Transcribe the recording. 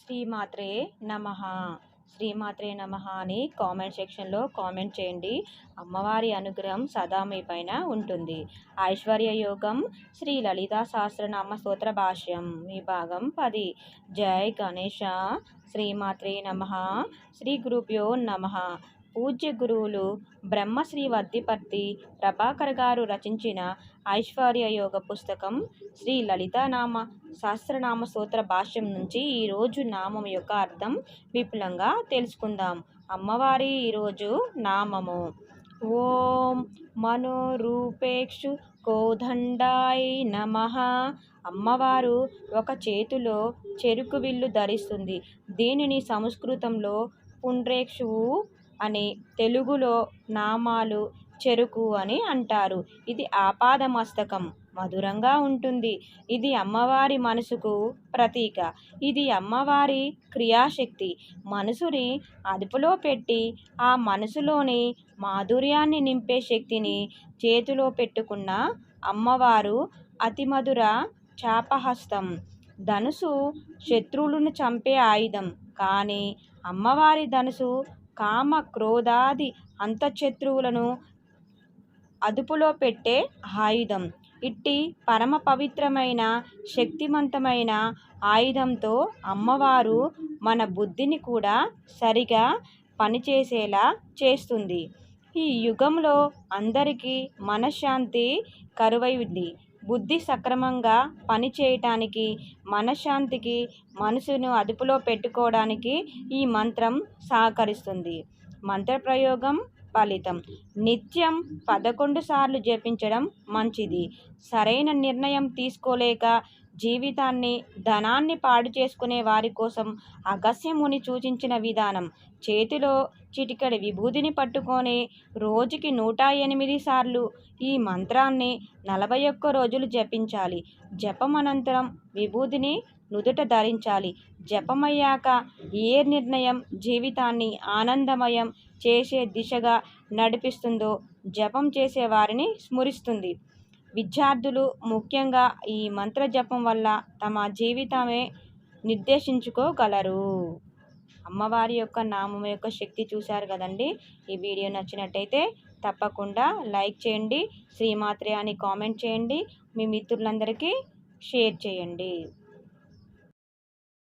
శ్రీమాత్రే నమ. శ్రీమాత్రే నమ అని కామెంట్ సెక్షన్లో కామెంట్ చేయండి. అమ్మవారి అనుగ్రహం సదా మీ పైన ఉంటుంది. ఐశ్వర్య యోగం శ్రీ లలితా సహస్రనామ స్తోత్ర భాష్యం విభాగం పది. జై గణేష శ్రీమాత్రే నమ. శ్రీ గురుభ్యో నమ. పూజ్య గురువులు బ్రహ్మశ్రీ వద్దిపర్తి ప్రభాకర్ గారు రచించిన ఐశ్వర్య యోగ పుస్తకం శ్రీ లలితానామ సహస్రనామ సూత్ర భాష్యం నుంచి ఈరోజు నామం యొక్క అర్థం విపులంగా తెలుసుకుందాం. అమ్మవారి ఈరోజు నామము. ఓం మనోరూపేక్షు కోదండాయి నమ. అమ్మవారు ఒక చేతిలో చెరుకు విల్లు ధరిస్తుంది. దీనిని సంస్కృతంలో పుండ్రేక్షువు అని తెలుగులో నామాలు చెరుకు అని అంటారు. ఇది ఆపాదమస్తకం మధురంగా ఉంటుంది. ఇది అమ్మవారి మనసుకు ప్రతీక. ఇది అమ్మవారి క్రియాశక్తి. మనసుని అదుపులో పెట్టి ఆ మనసులోని మాధుర్యాన్ని నింపే శక్తిని చేతిలో పెట్టుకున్న అమ్మవారు అతిమధుర చాపహస్తం. ధనుసు శత్రువులను చంపే ఆయుధం. కానీ అమ్మవారి ధనుసు కామ క్రోధాది అంతఃశత్రువులను అదుపులో పెట్టే ఆయుధం. ఇట్టి పరమ పవిత్రమైన శక్తివంతమైన ఆయుధంతో అమ్మవారు మన బుద్ధిని కూడా సరిగా పనిచేసేలా చేస్తుంది. ఈ యుగంలో అందరికీ మనశ్శాంతి కరువైంది. బుద్ధి సక్రమంగా పనిచేయటానికి మనశ్శాంతికి మనసును అదుపులో పెట్టుకోవడానికి ఈ మంత్రం సహకరిస్తుంది. మంత్రప్రయోగం ఫలితం. నిత్యం పదకొండు సార్లు జపించడం మంచిది. సరైన నిర్ణయం తీసుకోలేక జీవితాన్ని ధనాన్ని పాడు చేసుకునే వారి కోసం అగస్యముని సూచించిన విధానం. చేతిలో చిటికడి విభూతిని పట్టుకొని రోజుకి నూట ఎనిమిది సార్లు ఈ మంత్రాన్ని నలభై ఒక్క రోజులు జపించాలి. జపం అనంతరం విభూతిని నుదుట ధరించాలి. జపమయ్యాక ఏ నిర్ణయం జీవితాన్ని ఆనందమయం చేసే దిశగా నడిపిస్తుందో జపం చేసే వారిని స్మరిస్తుంది. విద్యార్థులు ముఖ్యంగా ఈ మంత్ర జపం వల్ల తమ జీవితమే నిర్దేశించుకోగలరు. అమ్మవారి యొక్క నామం యొక్క శక్తి చూశారు కదండి? ఈ వీడియో నచ్చినట్టయితే తప్పకుండా లైక్ చేయండి శ్రీమాత్రే అని కామెంట్ చేయండి మీ మిత్రులందరికీ షేర్ చేయండి.